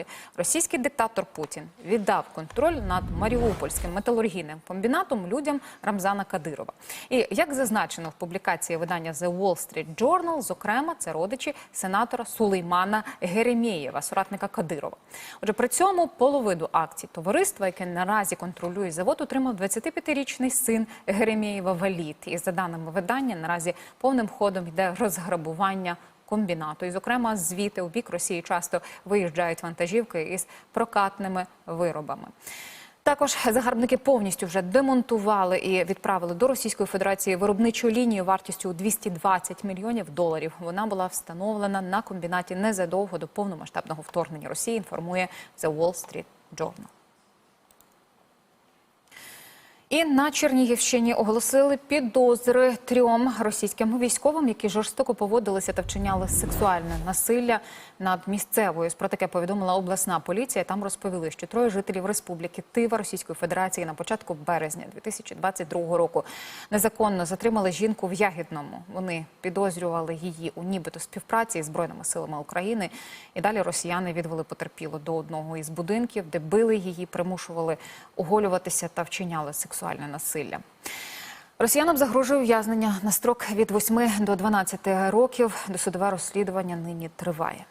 далі. Російський диктатор Путін віддав контроль над Маріупольським металургійним комбінатом людям Рамзана Кадирова. І як зазначено в публікації видання The Wall Street Journal, зокрема, це родичі сенатора Сулеймана Геремєєва, соратника Кадирова. Отже, при цьому половину акцій товариства, яке наразі контролює завод, отримав 25-річний син Геремєєва Валіт. І за даними видання, наразі повним ходом йде розграбування комбінату. І, зокрема, звідти у бік Росії часто виїжджають вантажівки із прокатними виробами. Також загарбники повністю вже демонтували і відправили до Російської Федерації виробничу лінію вартістю у 220 мільйонів доларів. Вона була встановлена на комбінаті незадовго до повномасштабного вторгнення Росії. Інформує The Wall Street Journal. І на Чернігівщині оголосили підозри трьом російським військовим, які жорстоко поводилися та вчиняли сексуальне насилля над місцевою. Про таке повідомила обласна поліція. Там розповіли, що троє жителів Республіки Тива Російської Федерації на початку березня 2022 року незаконно затримали жінку в Ягідному. Вони підозрювали її у нібито співпраці із збройними силами України. І далі росіяни відвели потерпілу до одного із будинків, де били її, примушували оголюватися та вчиняли сексуальне насилля. Росіянам загрожує ув'язнення на строк від 8 до 12 років. Досудове розслідування нині триває.